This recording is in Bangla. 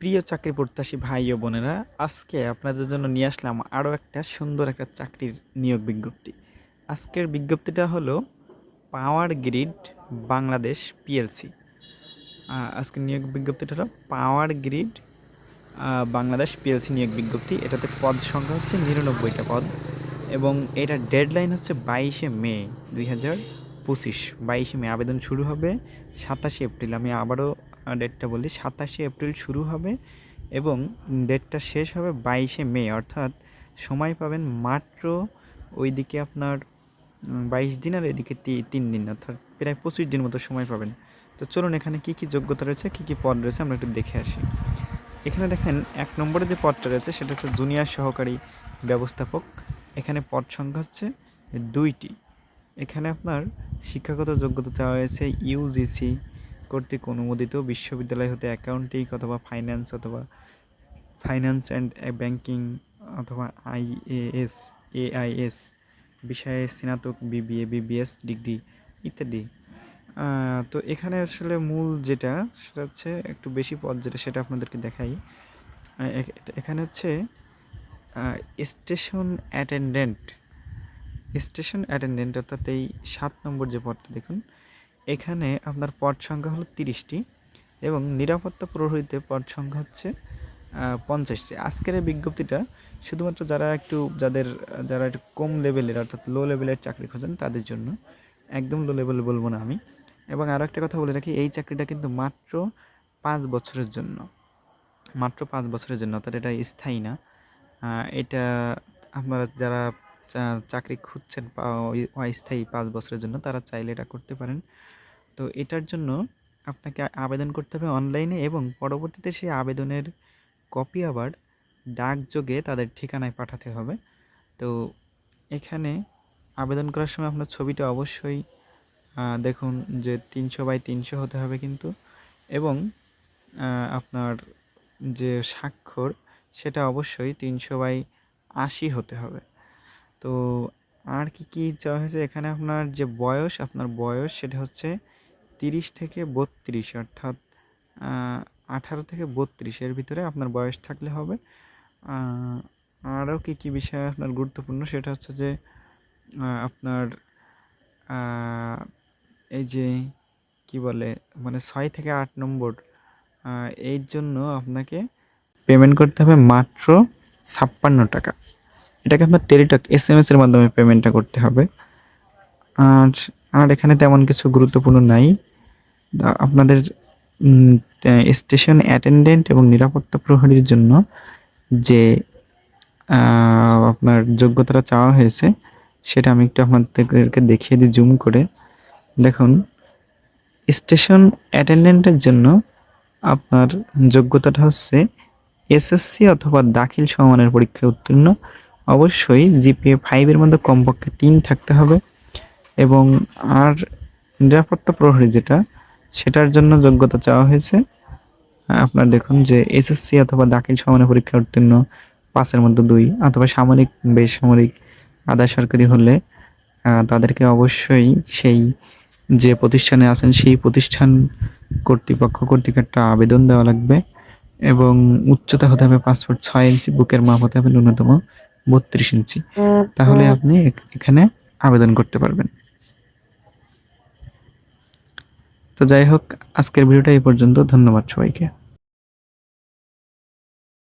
প্রিয় চাকরি প্রত্যাশী ভাই ও বোনেরা, আজকে আপনাদের জন্য নিয়ে আসলাম আরও একটা সুন্দর একটা চাকরির নিয়োগ বিজ্ঞপ্তি। আজকের বিজ্ঞপ্তিটা হলো পাওয়ার গ্রিড বাংলাদেশ পিএলসি। আজকের নিয়োগ বিজ্ঞপ্তিটা হলো পাওয়ার গ্রিড বাংলাদেশ পিএলসি নিয়োগ বিজ্ঞপ্তি। এটাতে পদ সংখ্যা হচ্ছে নিরানব্বইটা পদ এবং এটার ডেডলাইন হচ্ছে বাইশে মে দুই হাজার পঁচিশ। বাইশে মে আবেদন শুরু হবে সাতাশে এপ্রিল। আমি আবারও ডেটটা বলি, সাতাশে এপ্রিল শুরু হবে এবং ডেটটা শেষ হবে বাইশে মে, অর্থাৎ সময় পাবেন মাত্র ওইদিকে আপনার বাইশ দিন আর এদিকে তিন দিন, অর্থাৎ প্রায় পঁচিশ দিন মতো সময় পাবেন। তো চলুন এখানে কী কী যোগ্যতা রয়েছে, কী কী পদ রয়েছে আমরা একটু দেখে আসি। এখানে দেখেন, এক নম্বরে যে পদটা রয়েছে সেটা হচ্ছে জুনিয়র সহকারী ব্যবস্থাপক। এখানে পদ সংখ্যা হচ্ছে দুইটি। এখানে আপনার শিক্ষাগত যোগ্যতা চাওয়া হয়েছে ইউজিসি কর্তৃক অনুমোদিত বিশ্ববিদ্যালয় হতে অ্যাকাউন্টিং অথবা ফাইন্যান্স অথবা ফাইন্যান্স অ্যান্ড ব্যাংকিং অথবা আইএএস এআইএস বিষয়ে স্নাতক, বিবিএ, বিবিএস, ডিগ্রি ইত্যাদি। তো এখানে আসলে মূল যেটা, সেটা হচ্ছে একটু বেশি পদ যেটা, সেটা আপনাদেরকে দেখাই। এখানে হচ্ছে স্টেশন অ্যাটেন্ডেন্ট। স্টেশন অ্যাটেন্ডেন্ট অর্থাৎ এই সাত নম্বর যে পদটা দেখুন এখানে আপনার পদ সংখ্যা হলো তিরিশটি এবং নিরাপত্তা প্রহরীতে পদ সংখ্যা হচ্ছে পঞ্চাশটি। আজকের এই বিজ্ঞপ্তিটা শুধুমাত্র যারা একটু, যাদের, যারা একটু কম লেভেলের, অর্থাৎ লো লেভেলের চাকরি খোঁজেন, তাদের জন্য একদম লো লেভেল বলব না আমি। এবং আরও একটা কথা বলে রাখি, এই চাকরিটা কিন্তু মাত্র পাঁচ বছরের জন্য। মাত্র পাঁচ বছরের জন্য, অর্থাৎ এটা স্থায়ী না। এটা আপনারা যারা চাকরি খুঁজছেন অস্থায়ী পাঁচ বছরের জন্য, তারা চাইলে এটা করতে পারেন। তো এটার জন্য আপনাকে আবেদন করতে হবে অনলাইনে এবং পরবর্তীতে সেই আবেদনের কপি আবার ডাকযোগে তাদের ঠিকানায় পাঠাতে হবে। তো এখানে আবেদন করার সময় আপনার ছবিটা অবশ্যই দেখুন যে তিনশো বাই তিনশো হতে হবে কিন্তু এবং আপনার যে স্বাক্ষর সেটা অবশ্যই তিনশো বাই আশি হতে হবে। তো আর কি কি চাওয়া হয়েছে? এখানে আপনার যে বয়স, আপনার বয়স সেটা হচ্ছে তিরিশ থেকে বত্রিশ, অর্থাৎ আঠারো থেকে বত্রিশের ভিতরে আপনার বয়স থাকলে হবে। আরও কী কী বিষয় আপনার গুরুত্বপূর্ণ? সেটা হচ্ছে যে আপনার এই যে কি বলে মানে ছয় থেকে আট নম্বর এর জন্য আপনাকে পেমেন্ট করতে হবে মাত্র ছাপ্পান্ন টাকা। এটাকে আপনার টেলিটক এস এম এর মাধ্যমে পেমেন্টটা করতে হবে। আর আর এখানে তেমন কিছু গুরুত্বপূর্ণ নাই। আপনাদের স্টেশন অ্যাটেন্ডেন্ট এবং নিরাপত্তা প্রহরীর জন্য যে আপনার যোগ্যতাটা চাওয়া হয়েছে, সেটা আমি একটু আপনাদেরকে দেখিয়ে দিই জুম করে। দেখুন স্টেশন অ্যাটেন্ডেন্টের জন্য আপনার যোগ্যতাটা হচ্ছে এসএসসি অথবা দাখিল সমমানের পরীক্ষায় উত্তীর্ণ। অবশ্যই জিপিএ ফাইভের মধ্যে কমপক্ষে তিন থাকতে হবে এবং আর নিরাপত্তা প্রহরী যেটা, সেটার জন্য যোগ্যতা চাওয়া হয়েছে। আপনার দেখুন যে এসএসসি অথবা দাখিল সমানের পরীক্ষায় উত্তীর্ণ পাঁচের মধ্যে দুই অথবা সামরিক, বেসামরিক, আধা সরকারি হলে তাদেরকে অবশ্যই সেই যে প্রতিষ্ঠানে আছেন, সেই প্রতিষ্ঠান কর্তৃপক্ষ কর্তৃক একটা আবেদন দেওয়া লাগবে এবং উচ্চতা হতে হবে পাসপোর্ট ছয় ইঞ্চি, বুকের মাপ হতে হবে ন্যূনতম বত্রিশ ইঞ্চি। তাহলে আপনি এখানে আবেদন করতে পারবেন। তো যাই হোক, আজকের ভিডিওটা এই পর্যন্ত। ধন্যবাদ সবাইকে।